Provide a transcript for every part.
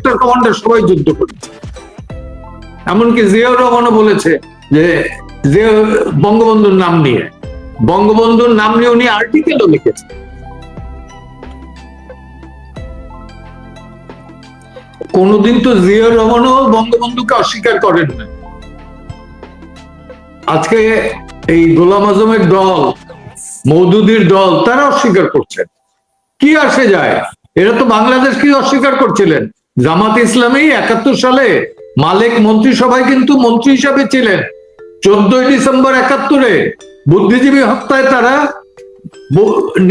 Sector commander সবাই যুদ্ধ করেছে। এমনকি জিয়াউর রহমানও বলেছে যে বঙ্গবন্ধুর নাম নিয়ে। বঙ্গবন্ধুর নাম নিয়ে উনি আর্টিকেলও লিখেছেন। কোনদিন তো জিয়াউর রহমানও বঙ্গবন্ধুকে অস্বীকার করেন না। আজকে এই গোলাম আজমের দল মৌদুদির দল, তারা অস্বীকার করছেন। কি আসে যায়? এরা তো বাংলাদেশ কি অস্বীকার করছিলেন। জামাত ইসলামী একাত্তর সালে মালিক মন্ত্রিসভায় কিন্তু মন্ত্রী হিসাবে ছিলেন। চোদ্দই ডিসেম্বর একাত্তরে বুদ্ধিজীবী হত্যায় তারা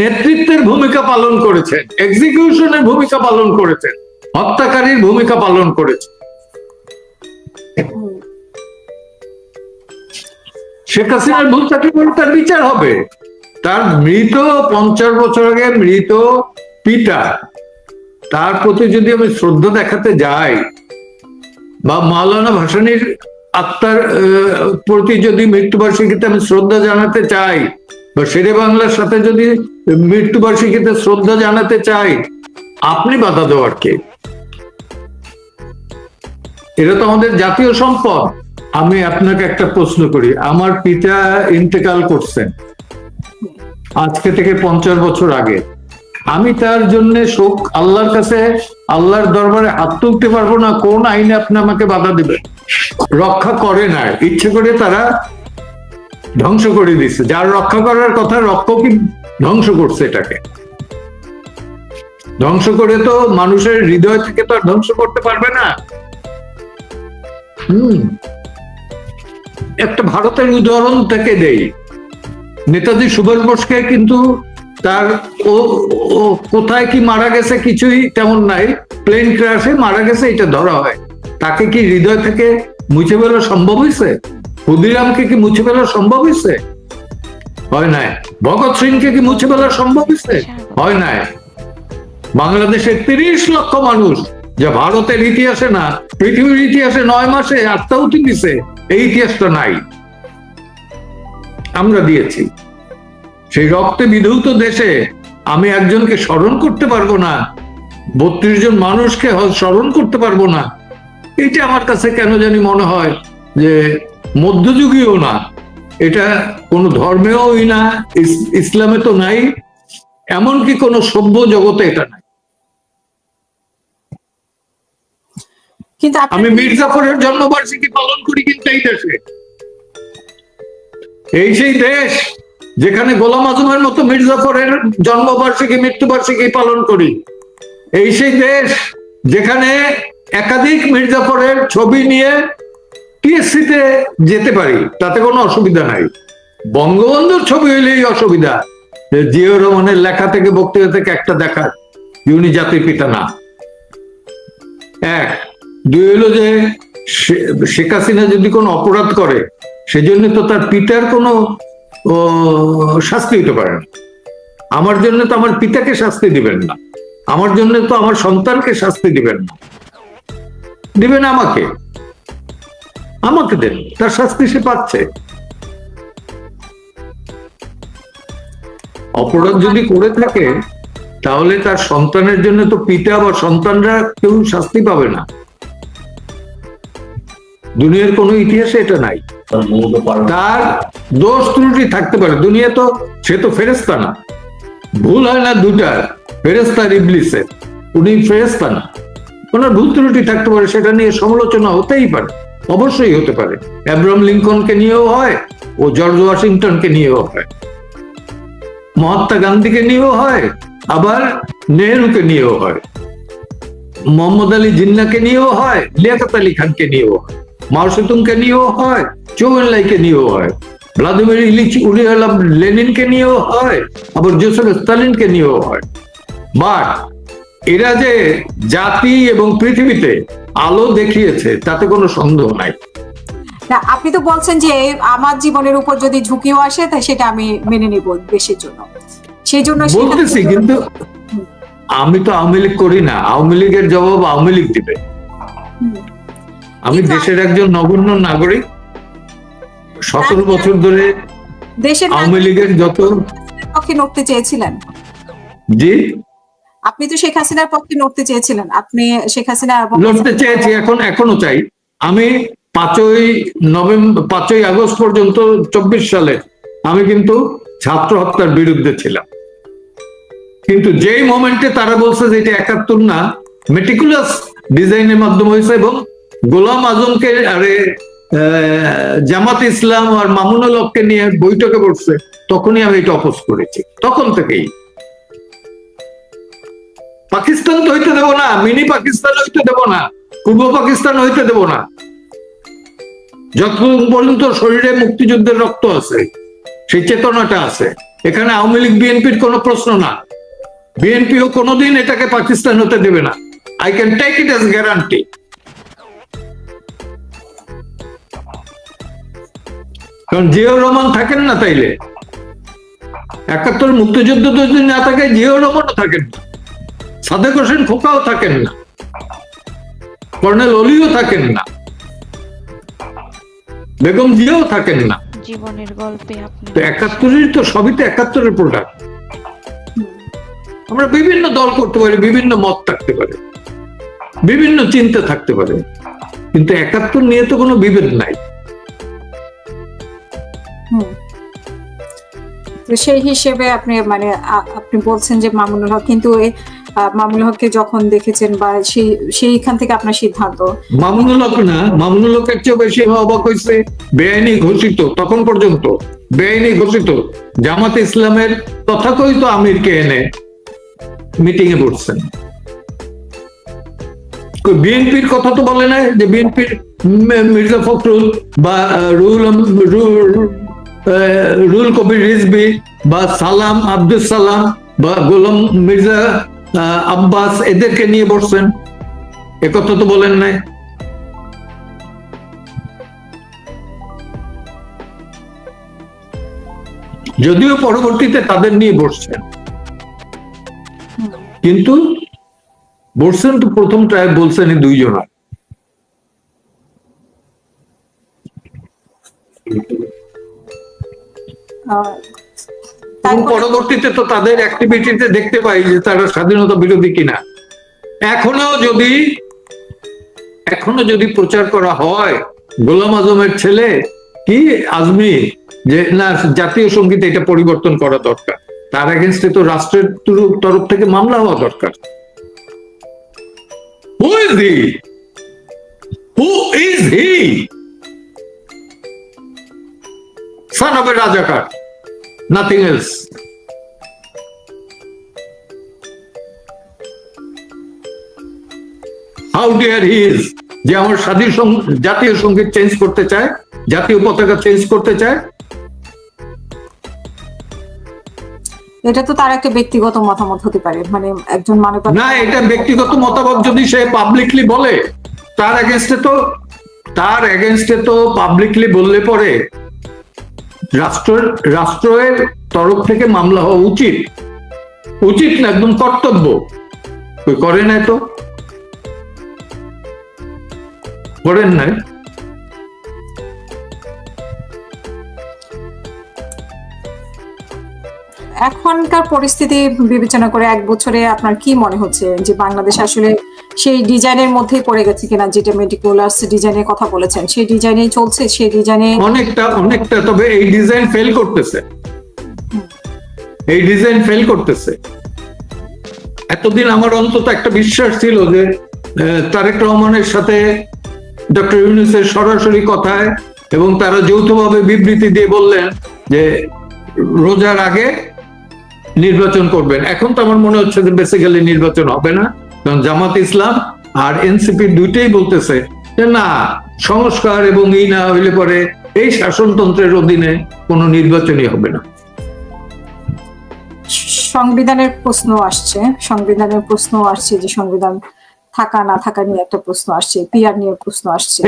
নেতৃত্বের ভূমিকা পালন করেছেন এক্সিকিউশনের ভূমিকা পালন করেছেন, হত্যাকারীর ভূমিকা পালন করেছেন। শেখ হাসিনার ভুল থাকলে তার বিচার হবে। তার মৃত, পঞ্চাশ বছর আগে মৃত পিতা তার প্রতি যদি আমি শ্রদ্ধা দেখাতে যাই, বা মাওলানা ভাসানির আত্মার প্রতি যদি মৃত্যুবার্ষিকীতে আমি শ্রদ্ধা জানাতে চাই, বা শেরে বাংলার সাথে যদি মৃত্যুবার্ষিকীতে শ্রদ্ধা জানাতে চাই, আপনি বাধা দেওয়ার কে? এটা তো আমাদের জাতীয় সম্পদ। আমি আপনাকে একটা প্রশ্ন করি। আমার পিতা ইন্তেকাল করছেন। আজকে থেকে পঞ্চাশ বছর আগে। আমি তার জন্য শোক আল্লাহর কাছে, আল্লাহর দরবারে হাত তুলতে পারব না, কোন আইনে আপনি আমাকে বাধা দিবেন? রক্ষা করে না। ইচ্ছে করে তারা ধ্বংস করে দিচ্ছে যার রক্ষা করার কথা রক্ষকই ধ্বংস করছে এটাকে। ধ্বংস করে তো মানুষের হৃদয় থেকে তো আর ধ্বংস করতে পারবে না। হম। একটা ভারতের উদাহরণ থেকে দেই। নেতাজি সুভাষ বোসকে কিন্তু তার ও কোথায় কি মারা গেছে কিছুই তেমন নাই। প্লেন ক্রাশে মারা গেছে, এটা ধরা হয়। তাকে কি হৃদয় থেকে মুছে ফেলা সম্ভব হয়েছে ক্ষুদিরামকে কি মুছে ফেলা সম্ভব হয়েছে হয় নাই। ভগৎ সিংকে কি মুছে ফেলা সম্ভব হয়েছে হয় নাই। বাংলাদেশের তিরিশ লক্ষ মানুষ, যা ভারতের ইতিহাসে না, পৃথিবীর ইতিহাসে নয় মাসে আত্মাহুতি দিছে এই ইতিহাসটা নাই। আমরা দিয়েছি। সেই রক্তে বিধৌত দেশে আমি একজনকে স্মরণ করতে পারব না। বত্রিশ জন মানুষকে স্মরণ করতে পারব না। এটা আমার কাছে কেন জানি মনে হয় যে মধ্যযুগীয় না। এটা কোনো ধর্মেওই না ইসলামে তো নাই এমনকি কোনো সভ্য জগতে এটা নাই। কিন্তু আমি মির্জাফরের জন্মবার্ষিকী পালন করি কিন্তু এই দেশে। এই সেই দেশ যেখানে গোলাম আজমের মতো মির্জাফরের জন্মবার্ষিকী, মৃত্যুবার্ষিকী পালন করি। এই সেই দেশ যেখানে একাধিক মির্জাফরের ছবি নিয়ে টিএসসিতে যেতে পারি, তাতে কোনো অসুবিধা নাই। বঙ্গবন্ধুর ছবি হইলেই অসুবিধা। জিয়াউর রহমানের লেখা থেকে, বক্তৃতা থেকে একটা দেখা, ইউনি জাতির পিতা না। এক, দুই হলো যে শেখ হাসিনা যদি কোনো অপরাধ করে, সেজন্য তো তার পিতার কোনো ও, শাস্তি হতে পারে না। আমার জন্য তো আমার পিতাকে শাস্তি দিবেন না। আমার জন্য তো আমার সন্তানকে শাস্তি দিবেন না। দিবেন আমাকে। আমাকে দেন তার শাস্তি সে পাচ্ছে। অপরাধ যদি করে থাকে তাহলে তার সন্তানের জন্য তো পিতা বা সন্তানরা কেউ শাস্তি পাবে না। দুনিয়ার কোনো ইতিহাসে এটা নাই। তার দোষ ত্রুটি থাকতে পারে। দুনিয়া তো সে তো ফেরেস্তা না। ভুল হয় না দুটা ফেরেস্তা ইবলিসের। উনি ফেরেস্তা না। ওনার ভুল ত্রুটি থাকতে পারে সেটা নিয়ে সমালোচনা হতেই পারে। অবশ্যই হতে পারে। অ্যাব্রাম লিঙ্কনকে নিয়েও হয় ও জর্জ ওয়াশিংটনকে নিয়েও হয়। মহাত্মা গান্ধীকে নিয়েও হয় আবার নেহরুকে নিয়েও হয়। মোহাম্মদ আলী জিন্নাকে নিয়েও হয় লিয়াকত আলী খানকে নিয়েও হয়। মাও সেতুংকে নিয়েও হয় চৌবেল্লাইকে নিয়েও হয় ভ্লাদিমির ইলিচ উলিয়ালাম লেনিনকে নিয়েও হয় আবার জোসেফ স্টালিনকে নিয়েও হয়। বাট এরা যে জাতি এবং পৃথিবীতে আলো দেখিয়েছে তাতে কোনো সন্দেহ নাই। না আপনি তো বলছেন যে আমার জীবনের উপর যদি ঝুঁকিও আসে তাই সেটা আমি মেনে নেব দেশের জন্য। সেই জন্য বলতেছি কিন্তু আমি তো আওয়ামী লীগ করি না আওয়ামী লীগের জবাব আওয়ামী লীগ দিবে। আমি দেশের একজন নগণ্য নাগরিক। সতেরো বছর ধরে দেশের আওয়ামী লীগের যত পক্ষে লড়তে চেয়েছিলেন। জি? আপনি তো শেখ হাসিনার পক্ষে লড়তে চেয়েছিলেন। আপনি শেখ হাসিনা লড়তে চেয়েছি এখন এখনও চাই। আমি পাঁচই নভেম্বর পাঁচই আগস্ট পর্যন্ত চব্বিশ সালে আমি কিন্তু ছাত্র হত্যার বিরুদ্ধে ছিলাম। কিন্তু যেই মোমেন্টে তারা বলছে যে এটা একাত্তর না মেটিকুলাস ডিজাইনের মাধ্যমে হয়েছে এবং গোলাম আজমকে, আরে জামাত ইসলাম আর মামুনুল হককে নিয়ে বৈঠকে বসছে, তখনই আমি এটা অপোজ করেছি, তখন থেকেই। পাকিস্তান তো হইতে দেবো না, মিনি পাকিস্তান হইতে দেবো না, পূর্ব পাকিস্তান হইতে দেবো না। যতক্ষণ পর্যন্ত শরীরে মুক্তিযুদ্ধের রক্ত আছে, সেই চেতনাটা আছে, এখানে আওয়ামী লীগ, বিএনপির কোনো প্রশ্ন না। বিএনপিও কোনোদিন এটাকে পাকিস্তান হতে দেবে না। I can take it as guarantee কারণ জিয়াউর রহমান থাকেন না তাইলে। একাত্তর মুক্তিযুদ্ধ যদি না থাকে জিয়াউর রহমানও থাকেন না। সাদেক হোসেন খোকাও থাকেন না। কর্নেল অলিও থাকেন না। বেগম জিয়াও থাকেন না। জীবনের গল্পে আপনি একাত্তরের তো সবই তো একাত্তরের প্রোডাক্ট আমরা বিভিন্ন দল করতে পারি বিভিন্ন মত থাকতে পারে বিভিন্ন চিন্তা থাকতে পারে। কিন্তু একাত্তর নিয়ে তো কোনো বিভেদ নাই। তো সেই হিসেবে আপনি মানে আপনি বলছেন যে মামুনুল হক কিন্তু মামুনুল হককে যখন দেখেছেন বা সেই সেইখান থেকে আপনার সিদ্ধান্ত? মামুনুল হক না মামুনুল হকের চেয়ে বেশি অবাক হয়েছে বেআইনি ঘোষিত তখন পর্যন্ত বেআইনি ঘোষিত। জামাত ইসলামের তথাকথিত আমিরকে এনে মিটিং এ বসছেন বিএনপির কথা তো বলে না যে বিএনপির মির্জা ফখরুল বা আহ, রুল কবির রিজবি বা সালাম আব্দুল সালাম বা গোলাম মির্জা আব্বাস এদেরকে নিয়ে বসছেন। একথা তো বলেন নাই। যদিও পরবর্তীতে তাদের নিয়ে বসছেন। কিন্তু বসছেন তো প্রথম ট্রাই বলছেন এই পরবর্তীতে তো তাদের অ্যাক্টিভিটিতে দেখতে পাই যে তারা স্বাধীনতা বিরোধী কিনা। এখনও যদি এখনও যদি প্রচার করা হয় গোলাম আজমের ছেলে কি আজমি? যে না জাতীয় সংগীত এটা পরিবর্তন করা দরকার। তার এগেনস্টে তো রাষ্ট্রের তরফ থেকে মামলা হওয়া দরকার। Who is he who is he son of a razakar. Nothing else how dare he is যে আমার স্বাধীন জাতীয় সংগীত চেঞ্জ করতে চায় জাতীয় পতাকা চেঞ্জ করতে চায়। এটা তো তার একটা ব্যক্তিগত মতামত হতে পারে। মানে একজন মানব না এটা ব্যক্তিগত মতামত যদি সে পাবলিকলি বলে তার এগেনস্টে তো তার এগেনস্টে তো পাবলিকলি বললে পরে রাষ্ট্রের রাষ্ট্রের তরফ থেকে মামলা হওয়া উচিত। উচিত না, একদম কর্তব্য। করে নাই তো? করেন নাই? এখনকার পরিস্থিতি বিবেচনা করে এক বছরে আপনার কি মনে হচ্ছে যে বাংলাদেশ আসলে সেই ডিজাইনের মধ্যেই পড়ে গেছে কিনা, যেটা মেটিকুলাস ডিজাইনের কথা বলেছেন, সেই ডিজাইনেই চলছে, সেই ডিজাইনে অনেকটা অনেকটা, তবে এই ডিজাইন ফেল করতেছে। এই ডিজাইন ফেল করতেছে। এতদিন আমার অন্তত একটা বিশ্বাস ছিল যে তারেক রহমানের সাথে ডক্টর ইউনুসের সরাসরি কথায় এবং তারা যৌথভাবে বিবৃতি দিয়ে বললেন যে, রোজার আগে নির্বাচন করবেন। এখন তো আমার মনে হচ্ছে যে বেসিক্যালি নির্বাচন হবে না। জামাত ইসলাম আর এনসিপি দুইটাই বলতেছে যে না, সংস্কার এবং ই না হইলে পরে এই শাসনতন্ত্রের অধীনে কোনো নির্বাচনই হবে না। সংবিধানের প্রশ্ন আসছে, সংবিধানের প্রশ্ন আসছে যে সংবিধান থাকা না থাকা নিয়ে একটা প্রশ্ন আসছে, পিআর নিয়ে প্রশ্ন আসছে।